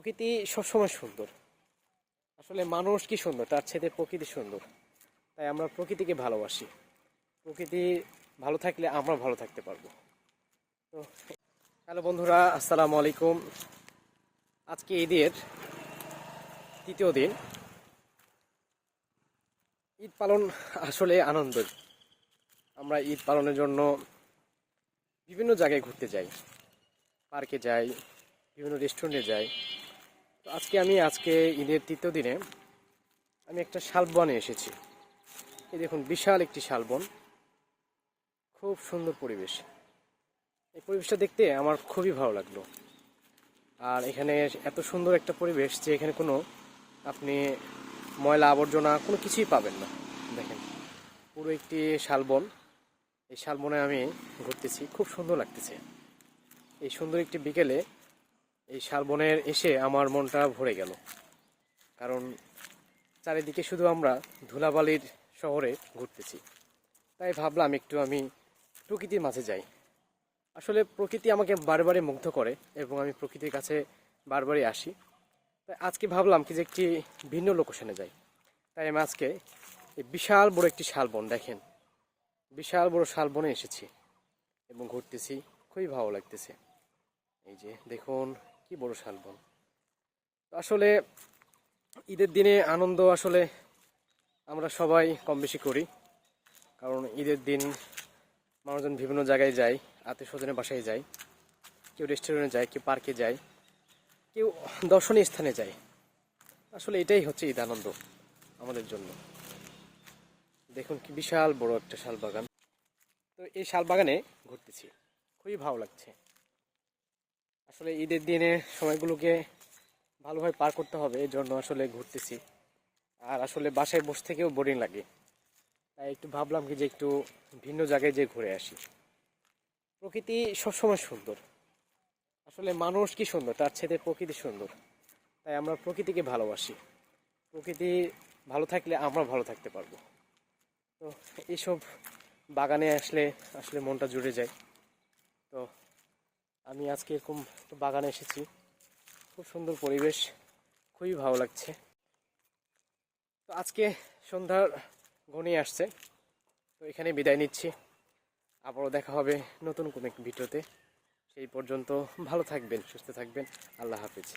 প্রকৃতি সবসময় সুন্দর। আসলে মানুষ কি সুন্দর? তার ছেদে প্রকৃতি সুন্দর। তাই আমরা প্রকৃতিকে ভালোবাসি। প্রকৃতি ভালো থাকলে আমরা ভালো থাকতে পারব। তো, হ্যালো বন্ধুরা, আসসালামু আলাইকুম। আজকে ঈদের তৃতীয় দিন। ঈদ পালন আসলে আনন্দের। আমরা ঈদ পালনের জন্য বিভিন্ন জায়গায় ঘুরতে যাই। পার্কে যাই, বিভিন্ন রেস্টুরেন্টে যাই। আজকে আমি, আজকে ঈদের তৃতীয় দিনে আমি একটা শালবনে এসেছি। এই দেখুন, বিশাল একটি শালবন। খুব সুন্দর পরিবেশ। এই পরিবেশটা দেখতে আমার খুবই ভালো লাগল। আর এখানে এত সুন্দর একটা পরিবেশ যে এখানে কোনো আপনি ময়লা আবর্জনা কোনো কিছুই পাবেন না। দেখেন, পুরো একটি শালবন। এই শালবনে আমি ঘুরতেছি, খুব সুন্দর লাগতেছে। এই সুন্দর একটি বিকেলে এই শালবনের এসে আমার মনটা ভরে গেল। কারণ চারিদিকে শুধু আমরা ধুলাবালির শহরে ঘুরতেছি। তাই ভাবলাম একটু আমি প্রকৃতির মাঝে যাই। আসলে প্রকৃতি আমাকে বারবারই মুগ্ধ করে এবং আমি প্রকৃতির কাছে বারবারই আসি। তাই আজকে ভাবলাম কি যে একটি ভিন্ন লোকেশনে যাই। তাই আমি আজকে বিশাল বড় একটি শালবন দেখেন। বিশাল বড় শালবনে এসেছি এবং ঘুরতেছি, খুবই ভালো লাগতেছে। এই যে দেখুন কি বড় শালবন আসলে ঈদের দিনে আনন্দ আসলে আমরা সবাই কম বেশি করি। কারণ ঈদের দিন মানুষজন বিভিন্ন জায়গায় যায় আত্মীয় স্বজনের বাসায় যায়, কেউ রেস্টুরেন্টে যায়, কেউ পার্কে যায়, কেউ দর্শনীয় স্থানে যায়। আসলে এটাই হচ্ছে ঈদ আনন্দ আমাদের জন্য। দেখুন কি বিশাল বড় একটা শাল বাগান। তো এই শাল বাগানে ঘুরতেছি, খুবই ভালো লাগছে। আসলে ঈদের দিনে সময়গুলোকে ভালোভাবে পার করতে হবে, এই জন্য আসলে ঘুরতেছি। আর আসলে বাসায় বসে থেকেও বোরিং লাগে। তাই একটু ভাবলাম কি যে একটু ভিন্ন জায়গায় যে ঘুরে আসি। প্রকৃতি সবসময় সুন্দর। আসলে মানুষ কি সুন্দর, তার ছেদে প্রকৃতি সুন্দর। তাই আমরা প্রকৃতিকে ভালোবাসি। প্রকৃতি ভালো থাকলে আমরা ভালো থাকতে পারব। তো এইসব বাগানে আসলে আসলে মনটা জুড়ে যায়। তো আমি আজকে এরকম বাগানে এসেছি। খুব সুন্দর পরিবেশ, খুবই ভালো লাগছে। তো আজকে সন্ধ্যার ঘনিয়ে আসছে, তো এখানে বিদায় নিচ্ছি। আবারও দেখা হবে নতুন কোনো ভিডিওতে। সেই পর্যন্ত ভালো থাকবেন, সুস্থ থাকবেন। আল্লাহ হাফিজ।